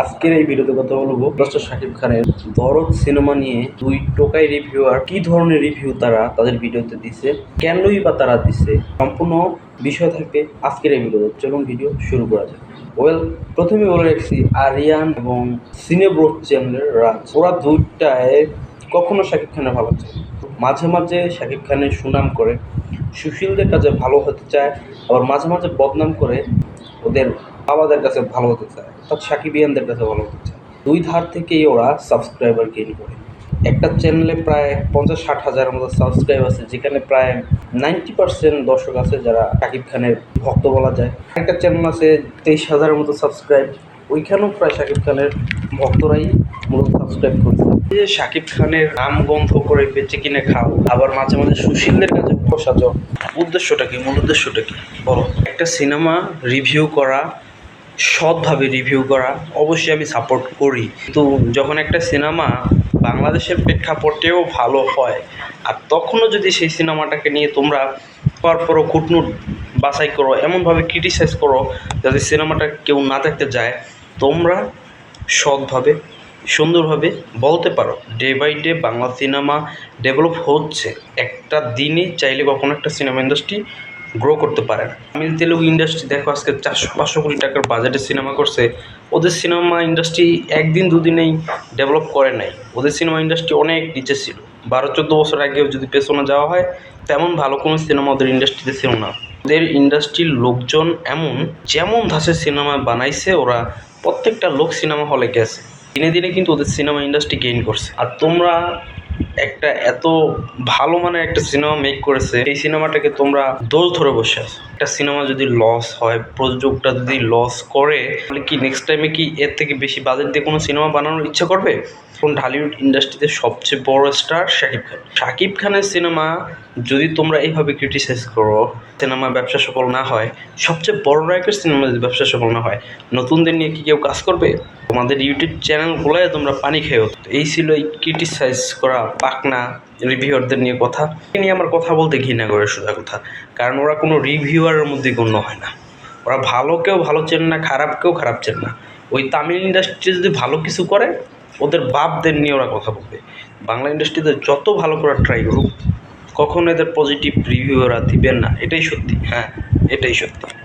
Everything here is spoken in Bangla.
আজকের এই ভিডিওতে কথা বলব ডক্টর শাকিব খানের দরদ সিনেমা নিয়ে দুই টোকাই রিভিউয়ার কি ধরনের রিভিউ তারা তাদের ভিডিওতে দিছে, কেনই বা তারা দিছে, সম্পূর্ণ বিষয় থাকবে আজকের এই ভিডিওতে। চলুন ভিডিও শুরু করা যাক। ওয়েল প্রথমে বলে রাখছি আরিয়ান এবং সিনেব্রোড চ্যানেলের রাজ। ওরা দুইটায় কখনো শাকিব খানের ভালো চায়। মাঝে মাঝে শাকিব খানের সুনাম করে। সুশীলদের কাছে ভালো হতে চায়, আবার মাঝে মাঝে বদনাম করে ওদের বাবাদের কাছে ভালো হতে চায়, অর্থাৎ সাকিবিয়ানদের কাছে ভালো হতে চায়। দুই ধার থেকেই ওরা সাবস্ক্রাইবার গেইন করে। একটা চ্যানেলে প্রায় পঞ্চাশ ষাট হাজার মতো সাবস্ক্রাইব আছে, যেখানে প্রায় নাইনটি পার্সেন্ট দর্শক আছে যারা শাকিব খানের ভক্ত বলা যায়। একটা চ্যানেল আছে তেইশ হাজারের মতো সাবস্ক্রাইব ওইখানেও প্রায় শাকিব খানের ভক্তরাই মূলত সাবস্ক্রাইব করছে যে শাকিব খানের নাম গন্ধ করে বেঁচে কিনে খাও, আবার মাঝে মাঝে সুশীলদের কাছে প্রসাদ উদ্দেশ্যটা কি? মূল উদ্দেশ্যটা কি? বলো। একটা সিনেমা রিভিউ করা, সৎভাবে রিভিউ করা, অবশ্যই আমি সাপোর্ট করি। কিন্তু যখন একটা সিনেমা বাংলাদেশের প্রেক্ষাপটেও ভালো হয়, আর তখনও যদি সেই সিনেমাটাকে নিয়ে তোমরা পরপরও কুটনুট বাছাই করো, এমনভাবে ক্রিটিসাইজ করো, যাতে সিনেমাটা কেউ না দেখতে যায়, তোমরা সৎভাবে সুন্দরভাবে বলতে পারো। Day by day Bangla cinema develop হচ্ছে। একটা দিনে চাইলে কখনো একটা সিনেমা ইন্ডাস্ট্রি গ্রো করতে পারে না। তামিল তেলুগু ইন্ডাস্ট্রি দেখো আজকে চারশো পাঁচশো কোটি টাকার বাজেটে সিনেমা করছে। ওদের সিনেমা ইন্ডাস্ট্রি একদিন দুদিনেই ডেভেলপ করে নাই। ওদের সিনেমা ইন্ডাস্ট্রি অনেক নিচে ছিল। বারো, চোদ্দ বছর আগেও যদি পেছনে যাওয়া হয়, তেমন ভালো কোনো সিনেমা ওদের ইন্ডাস্ট্রিতে ছিল না। ওদের ইন্ডাস্ট্রির লোকজন এমন, যেমন ধাঁচের সিনেমা বানাইছে, ওরা প্রত্যেকটা লোক সিনেমা হলে গেছে। দিনে দিনে কিন্তু ওদের সিনেমা ইন্ডাস্ট্রি গেইন করছে। আর তোমরা একটা এত ভালো মানে একটা সিনেমা মেক করেছে, এই সিনেমাটাকে তোমরা দোষ ধরে বসে আছো। একটা সিনেমা যদি লস হয় প্রযোজকটা যদি লস করে, তাহলে কি নেক্সট টাইমে কি এর থেকে বেশি বাজেট দিয়ে কোনো সিনেমা বানানোর ইচ্ছা করবে? এখন ঢালিউড ইন্ডাস্ট্রিতে সবচেয়ে বড় স্টার শাকিব খান। শাকিব খানের সিনেমা যদি তোমরা এইভাবে ক্রিটিসাইজ করো সিনেমা ব্যবসা সফল না হয়, সবচেয়ে বড় নায়কের সিনেমা যদি ব্যবসা সফল না হয়, নতুনদের নিয়ে কি কেউ কাজ করবে? তোমাদের ইউটিউব চ্যানেলগুলোয় তোমরা পানি খেয়েও এই ছিল এই ক্রিটিসাইজ করা পাকনা রিভিউয়ারদের নিয়ে কথা। এ নিয়ে আমার কথা বলতে ঘৃণা করে সোজা কথা। কারণ ওরা কোনো রিভিউয়ারের মধ্যে গণ্য হয় না। ওরা ভালোকেও ভালো চেন না খারাপকেও খারাপ চেন না। ওই তামিল ইন্ডাস্ট্রি যদি ভালো কিছু করে ওদের বাপদের নিয়ে ওরা কথা বলবে। বাংলা ইন্ডাস্ট্রিতে যত ভালো করার ট্রাই করুক, কখনো এদের পজিটিভ রিভিউ ওরা দিবেন না, এটাই সত্যি হ্যাঁ এটাই সত্যি।